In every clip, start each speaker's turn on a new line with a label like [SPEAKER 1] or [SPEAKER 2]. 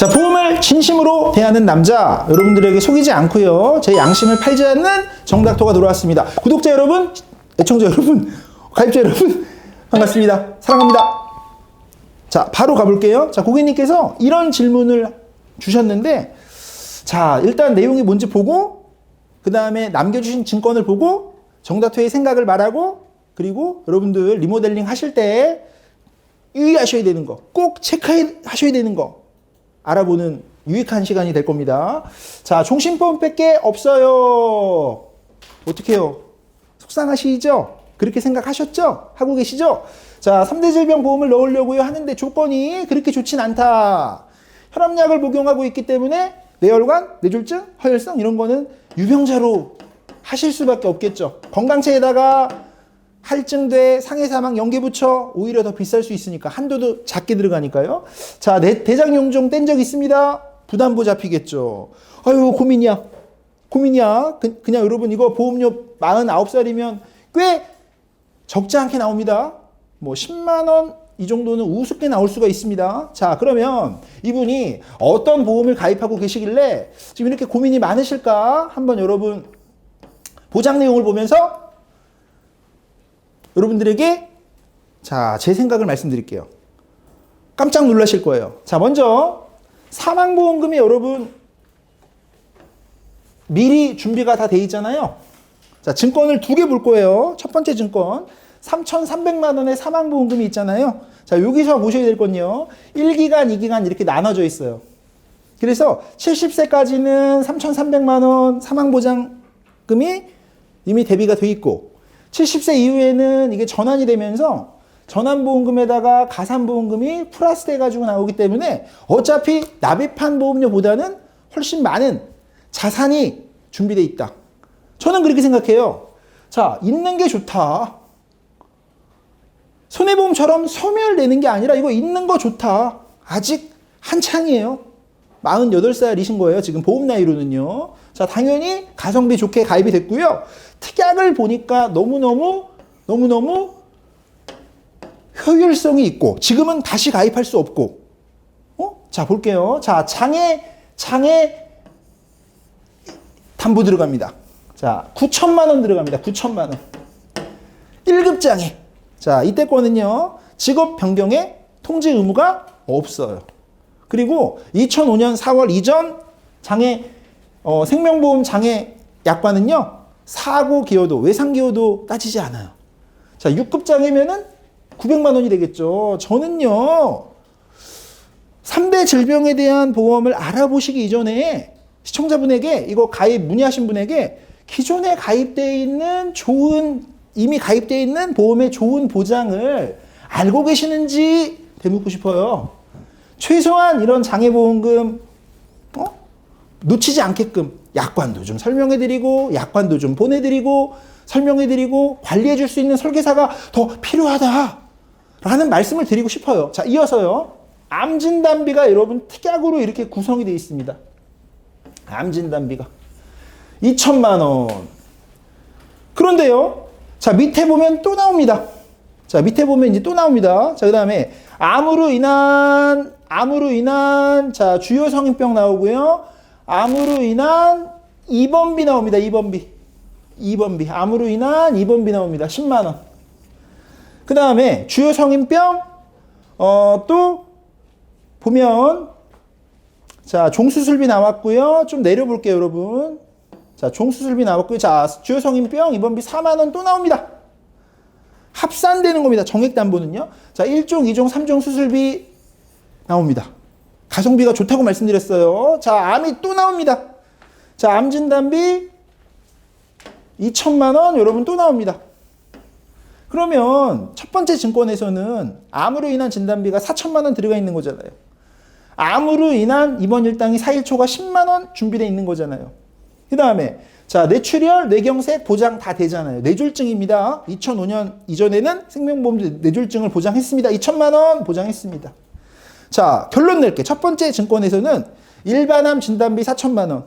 [SPEAKER 1] 자, 보험을 진심으로 대하는 남자 여러분들에게 속이지 않고요. 제 양심을 팔지 않는 정닥터가 돌아왔습니다. 구독자 여러분, 애청자 여러분, 가입자 여러분 반갑습니다. 사랑합니다. 자, 바로 가볼게요. 자, 고객님께서 이런 질문을 주셨는데, 자, 일단 내용이 뭔지 보고, 그 다음에 남겨주신 증권을 보고, 정다투의 생각을 말하고, 그리고 여러분들 리모델링 하실 때 유의하셔야 되는 거, 꼭 체크하셔야 되는 거, 알아보는 유익한 시간이 될 겁니다. 자, 종신보험밖에 없어요. 어떻게 해요? 속상하시죠? 그렇게 생각하셨죠? 하고 계시죠? 자, 3대 질병 보험을 넣으려고요 하는데 조건이 그렇게 좋진 않다. 혈압약을 복용하고 있기 때문에 뇌혈관, 뇌졸중, 허혈성 이런 거는 유병자로 하실 수밖에 없겠죠. 건강체에다가 할증돼 상해 사망 연계 붙여 오히려 더 비쌀 수 있으니까 한도도 작게 들어가니까요. 자, 내, 대장 용종 뗀 적 있습니다. 부담보 잡히겠죠. 아유, 고민이야. 고민이야. 그, 그냥 여러분 이거 보험료 49살이면 꽤 적지 않게 나옵니다. 뭐 10만 원 이 정도는 우습게 나올 수가 있습니다. 자, 그러면 이분이 어떤 보험을 가입하고 계시길래 지금 이렇게 고민이 많으실까? 한번 여러분 보장 내용을 보면서 여러분들에게 자, 제 생각을 말씀드릴게요. 깜짝 놀라실 거예요. 자, 먼저 사망보험금이 여러분 미리 준비가 다 돼 있잖아요. 자, 증권을 두 개 볼 거예요. 첫 번째 증권 3,300만 원의 사망보험금이 있잖아요. 자, 여기서 보셔야 될 건요. 1기간, 2기간 이렇게 나눠져 있어요. 그래서 70세까지는 3,300만 원 사망보장금이 이미 대비가 돼 있고 70세 이후에는 이게 전환이 되면서 전환보험금에다가 가산보험금이 플러스 돼가지고 나오기 때문에 어차피 납입한 보험료보다는 훨씬 많은 자산이 준비돼 있다. 저는 그렇게 생각해요. 자, 있는 게 좋다. 손해보험처럼 소멸되는 게 아니라 이거 있는 거 좋다. 아직 한창이에요. 48살이신 거예요. 지금 보험 나이로는요. 자, 당연히 가성비 좋게 가입이 됐고요. 특약을 보니까 너무너무, 너무너무 효율성이 있고, 지금은 다시 가입할 수 없고, 어? 자, 볼게요. 자, 장애, 장애 담보 들어갑니다. 자, 9천만 원 들어갑니다. 9천만 원. 1급 장애. 자, 이때 거는요. 직업 변경에 통지 의무가 없어요. 그리고 2005년 4월 이전 장애 어, 생명보험 장애 약관은요. 사고 기여도, 외상 기여도 따지지 않아요. 자, 6급 장애면은 900만 원이 되겠죠. 저는요. 3대 질병에 대한 보험을 알아보시기 이전에 시청자분에게 이거 가입 문의하신 분에게 기존에 가입되어 있는 좋은 이미 가입되어 있는 보험의 좋은 보장을 알고 계시는지 되묻고 싶어요. 최소한 이런 장애보험금 어? 놓치지 않게끔 약관도 좀 설명해드리고 약관도 좀 보내드리고 설명해드리고 관리해줄 수 있는 설계사가 더 필요하다라는 말씀을 드리고 싶어요. 자 이어서요. 암 진단비가 여러분 특약으로 이렇게 구성이 되어 있습니다. 암 진단비가 2천만 원. 그런데요. 자, 밑에 보면 또 나옵니다. 자, 밑에 보면 이제 또 나옵니다. 자, 그 다음에 암으로 인한, 암으로 인한, 자, 주요 성인병 나오고요. 암으로 인한 입원비 나옵니다. 입원비. 입원비. 암으로 인한 입원비 나옵니다. 10만 원. 그 다음에 주요 성인병, 어, 또, 보면, 자, 종수술비 나왔고요. 좀 내려볼게요, 여러분. 자, 종수술비 나왔고요. 자, 주요 성인병 입원비 4만 원 또 나옵니다. 합산되는 겁니다. 정액담보는요. 자, 1종, 2종, 3종 수술비 나옵니다. 가성비가 좋다고 말씀드렸어요. 자, 암이 또 나옵니다. 자, 암 진단비 2천만 원 여러분 또 나옵니다. 그러면 첫 번째 증권에서는 암으로 인한 진단비가 4천만 원 들어가 있는 거잖아요. 암으로 인한 입원 일당이 4일초가 10만 원 준비되어 있는 거잖아요. 그 다음에 자 뇌출혈, 뇌경색 보장 다 되잖아요. 뇌졸중입니다. 2005년 이전에는 생명보험 뇌졸중을 보장했습니다. 2천만 원 보장했습니다. 자 결론 낼게. 첫 번째 증권에서는 일반암 진단비 4천만 원,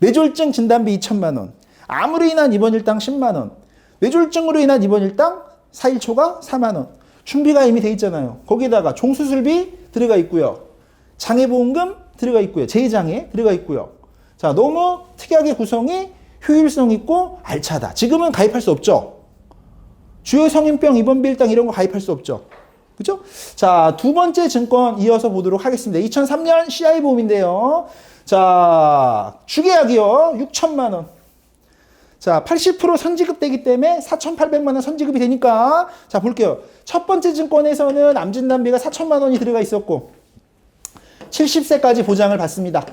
[SPEAKER 1] 뇌졸중 진단비 2천만 원, 암으로 인한 입원 일당 10만 원, 뇌졸중으로 인한 입원 일당 4일초가 4만 원. 준비가 이미 돼 있잖아요. 거기다가 종수술비 들어가 있고요. 장애보험금 들어가 있고요. 제2장에 들어가 있고요. 자, 너무 특이하게 구성이 효율성 있고 알차다. 지금은 가입할 수 없죠. 주요 성인병 입원 빌당 이런 거 가입할 수 없죠. 그죠? 자, 두 번째 증권 이어서 보도록 하겠습니다. 2003년 CI 보험인데요. 자, 주계약이요. 6천만 원. 자, 80% 선지급 되기 때문에 4,800만 원 선지급이 되니까 자, 볼게요. 첫 번째 증권에서는 암진단비가 4천만 원이 들어가 있었고 70세까지 보장을 받습니다.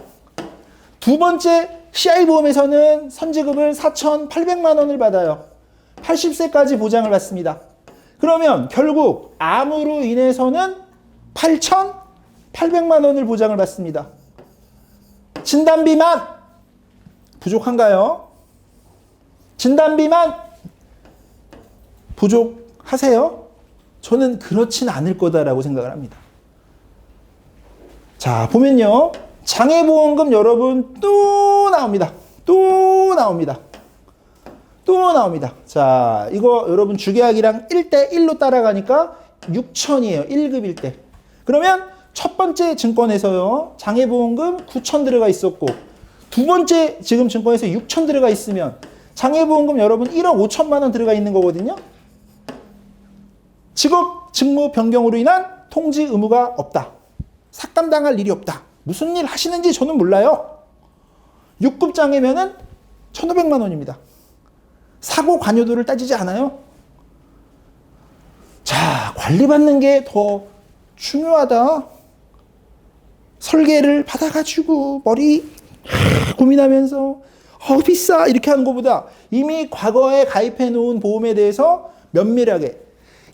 [SPEAKER 1] 두 번째 CI 보험에서는 선지급을 4,800만 원을 받아요. 80세까지 보장을 받습니다. 그러면 결국 암으로 인해서는 8,800만 원을 보장을 받습니다. 진단비만 부족한가요? 진단비만 부족하세요? 저는 그렇진 않을 거다라고 생각을 합니다. 자, 보면요. 장애보험금 여러분 또 나옵니다. 또 나옵니다. 또 나옵니다. 자, 이거 여러분 주계약이랑 1대1로 따라가니까 6천이에요. 1급일 때. 그러면 첫 번째 증권에서요. 장애보험금 9천 들어가 있었고 두 번째 지금 증권에서 6천 들어가 있으면 장애보험금 여러분 1억 5천만 원 들어가 있는 거거든요. 직업 직무 변경으로 인한 통지 의무가 없다. 삭감당할 일이 없다. 무슨 일 하시는지 저는 몰라요. 6급 장애면은 1,500만 원입니다. 사고 관여도를 따지지 않아요? 자, 관리받는 게 더 중요하다. 설계를 받아가지고 머리 고민하면서 어 비싸 이렇게 하는 것보다 이미 과거에 가입해 놓은 보험에 대해서 면밀하게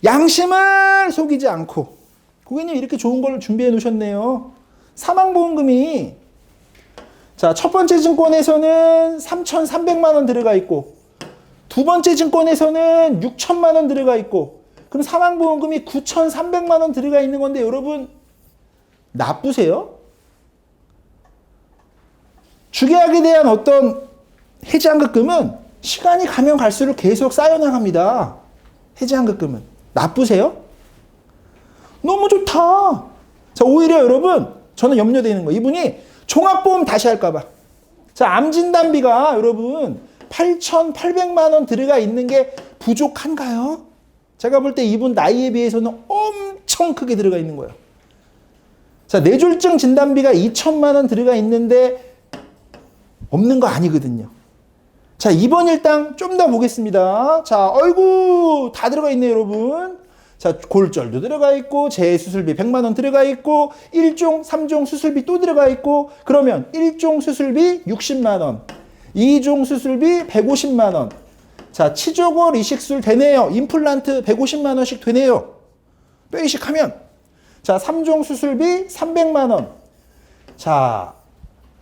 [SPEAKER 1] 양심을 속이지 않고 고객님 이렇게 좋은 걸 준비해 놓으셨네요. 사망보험금이 자, 첫 번째 증권에서는 3,300만 원 들어가 있고 두 번째 증권에서는 6천만 원 들어가 있고 그럼 사망보험금이 9,300만 원 들어가 있는 건데 여러분 나쁘세요? 주계약에 대한 어떤 해지환급금은 시간이 가면 갈수록 계속 쌓여나갑니다. 해지환급금은 나쁘세요? 너무 좋다. 자 오히려 여러분 저는 염려되는 거 이분이 종합보험 다시 할까봐. 자 암진단비가 여러분 8,800만 원 들어가 있는 게 부족한가요? 제가 볼 때 이분 나이에 비해서는 엄청 크게 들어가 있는 거예요. 자, 뇌졸중 진단비가 2천만 원 들어가 있는데 없는 거 아니거든요. 자, 이번 일당 좀 더 보겠습니다. 자, 어이구, 다 들어가 있네요, 여러분. 자, 골절도 들어가 있고, 재수술비 100만 원 들어가 있고, 1종, 3종 수술비 또 들어가 있고, 그러면 1종 수술비 60만 원, 2종 수술비 150만 원. 자, 치조골 이식술 되네요. 임플란트 150만 원씩 되네요. 뼈 이식하면. 자, 3종 수술비 300만 원. 자,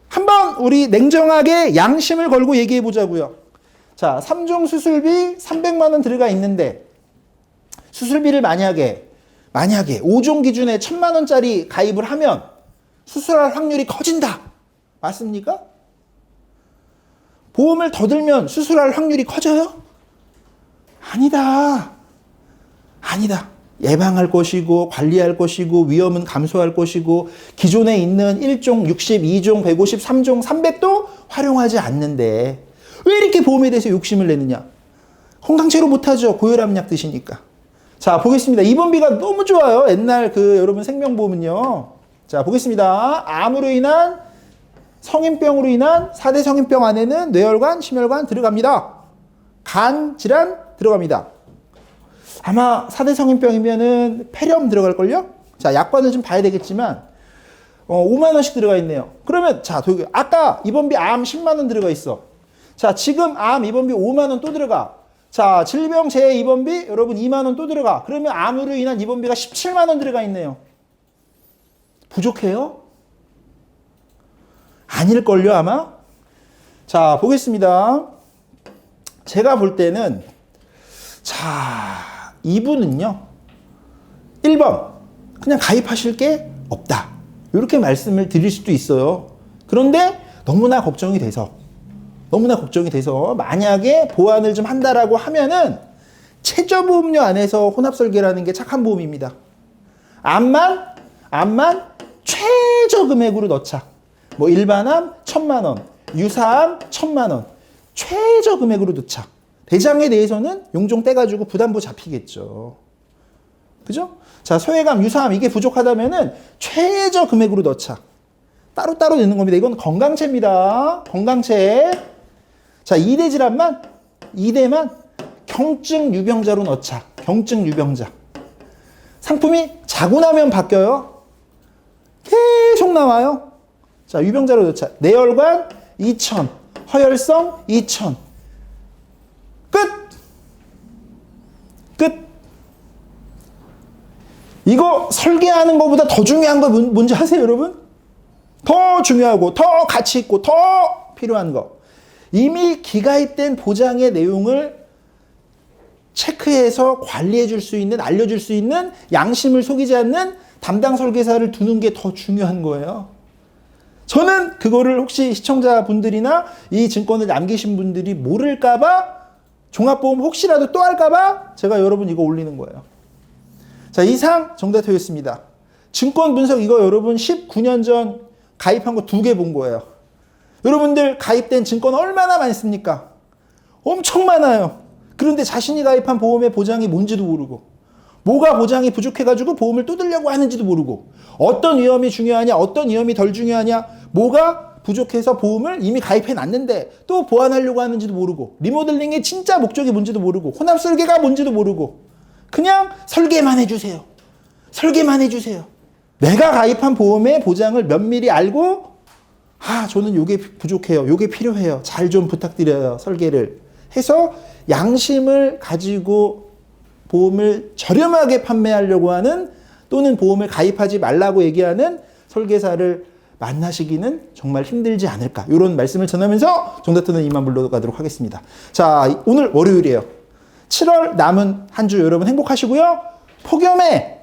[SPEAKER 1] 한번 우리 냉정하게 양심을 걸고 얘기해 보자고요. 자, 3종 수술비 300만 원 들어가 있는데 수술비를 만약에 만약에 5종 기준에 1000만 원짜리 가입을 하면 수술할 확률이 커진다. 맞습니까? 보험을 더 들면 수술할 확률이 커져요? 아니다. 아니다. 예방할 것이고 관리할 것이고 위험은 감소할 것이고 기존에 있는 1종, 60, 2종, 150, 3종, 300도 활용하지 않는데 왜 이렇게 보험에 대해서 욕심을 내느냐? 건강제로 못하죠. 고혈압약 드시니까. 자, 보겠습니다. 입원비가 너무 좋아요. 옛날 그 여러분 생명보험은요. 자, 보겠습니다. 암으로 인한 성인병으로 인한 4대 성인병 안에는 뇌혈관, 심혈관 들어갑니다. 간 질환 들어갑니다. 아마 4대 성인병이면은 폐렴 들어갈걸요? 자, 약관을 좀 봐야 되겠지만, 어, 5만원씩 들어가 있네요. 그러면, 자, 아까 입원비 암 10만원 들어가 있어. 자, 지금 암 입원비 5만원 또 들어가. 자, 질병 재해 입원비 여러분 2만원 또 들어가. 그러면 암으로 인한 입원비가 17만원 들어가 있네요. 부족해요? 아닐걸요, 아마? 자, 보겠습니다. 제가 볼 때는, 자, 이분은요, 1번, 그냥 가입하실 게 없다. 이렇게 말씀을 드릴 수도 있어요. 그런데 너무나 걱정이 돼서, 너무나 걱정이 돼서, 만약에 보완을 좀 한다라고 하면은, 최저보험료 안에서 혼합설계라는 게 착한 보험입니다. 암만, 암만 최저 금액으로 넣자. 뭐 일반암 천만 원, 유사암 천만 원. 최저 금액으로 넣자. 대장에 대해서는 용종 떼가지고 부담부 잡히겠죠. 그죠? 자, 소외감, 유사암 이게 부족하다면은 최저 금액으로 넣자. 따로따로 넣는 겁니다. 이건 건강체입니다. 건강체. 자, 2대 질환만, 2대만 경증 유병자로 넣자. 경증 유병자. 상품이 자고 나면 바뀌어요. 계속 나와요. 자, 유병자로 넣자. 뇌혈관 2천, 허혈성 2천. 끝! 끝! 이거 설계하는 것보다 더 중요한 거 뭔- 뭔지 아세요, 여러분? 더 중요하고, 더 가치 있고, 더 필요한 거. 이미 기가입된 보장의 내용을 체크해서 관리해 줄 수 있는, 알려줄 수 있는 양심을 속이지 않는 담당 설계사를 두는 게 더 중요한 거예요. 저는 그거를 혹시 시청자분들이나 이 증권을 남기신 분들이 모를까봐 종합보험 혹시라도 또 할까봐 제가 여러분 이거 올리는 거예요. 자, 이상 정답되었습니다. 증권 분석 이거 여러분 19년 전 가입한 거 두 개 본 거예요. 여러분들 가입된 증권 얼마나 많습니까? 엄청 많아요. 그런데 자신이 가입한 보험의 보장이 뭔지도 모르고, 뭐가 보장이 부족해가지고 보험을 또 들려고 하는지도 모르고, 어떤 위험이 중요하냐, 어떤 위험이 덜 중요하냐, 뭐가 부족해서 보험을 이미 가입해 놨는데 또 보완하려고 하는지도 모르고, 리모델링의 진짜 목적이 뭔지도 모르고, 혼합 설계가 뭔지도 모르고, 그냥 설계만 해주세요. 설계만 해주세요. 내가 가입한 보험의 보장을 면밀히 알고 아, 저는 요게 부족해요. 요게 필요해요. 잘 좀 부탁드려요. 설계를 해서 양심을 가지고 보험을 저렴하게 판매하려고 하는 또는 보험을 가입하지 말라고 얘기하는 설계사를 만나시기는 정말 힘들지 않을까. 이런 말씀을 전하면서 정답트는 이만 물러가도록 하겠습니다. 자, 오늘 월요일이에요. 7월 남은 한 주 여러분 행복하시고요. 폭염에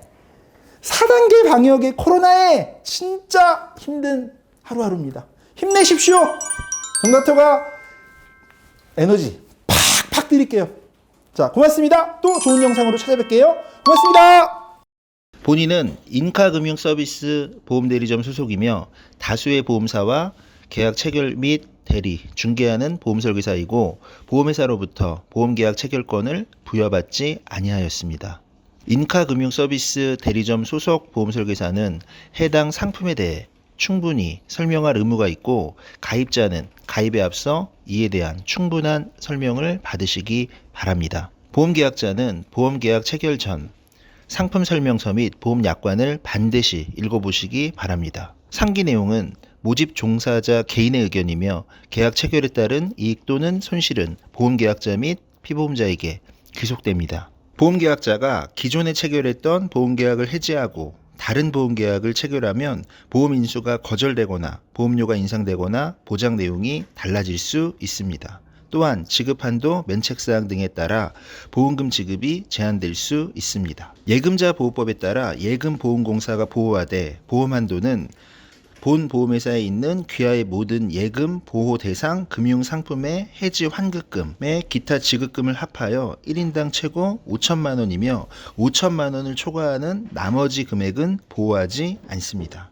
[SPEAKER 1] 4단계 방역의 코로나에 진짜 힘든 하루하루입니다. 힘내십시오. 정답터가 에너지 팍팍 드릴게요. 자, 고맙습니다. 또 좋은 영상으로 찾아뵐게요. 고맙습니다.
[SPEAKER 2] 본인은 인카금융서비스 보험대리점 소속이며 다수의 보험사와 계약 체결 및 대리, 중개하는 보험설계사이고 보험회사로부터 보험계약 체결권을 부여받지 아니하였습니다. 인카금융서비스 대리점 소속 보험설계사는 해당 상품에 대해 충분히 설명할 의무가 있고 가입자는 가입에 앞서 이에 대한 충분한 설명을 받으시기 바랍니다. 보험계약자는 보험계약 체결 전 상품 설명서 및 보험 약관을 반드시 읽어보시기 바랍니다. 상기 내용은 모집 종사자 개인의 의견이며 계약 체결에 따른 이익 또는 손실은 보험 계약자 및 피보험자에게 귀속됩니다. 보험 계약자가 기존에 체결했던 보험 계약을 해지하고 다른 보험 계약을 체결하면 보험 인수가 거절되거나 보험료가 인상되거나 보장 내용이 달라질 수 있습니다. 또한 지급 한도, 면책 사항 등에 따라 보험금 지급이 제한될 수 있습니다. 예금자 보호법에 따라 예금 보험공사가 보호하되 보험 한도는 본 보험회사에 있는 귀하의 모든 예금 보호 대상 금융 상품의 해지 환급금의 기타 지급금을 합하여 1인당 최고 5천만 원이며 5천만 원을 초과하는 나머지 금액은 보호하지 않습니다.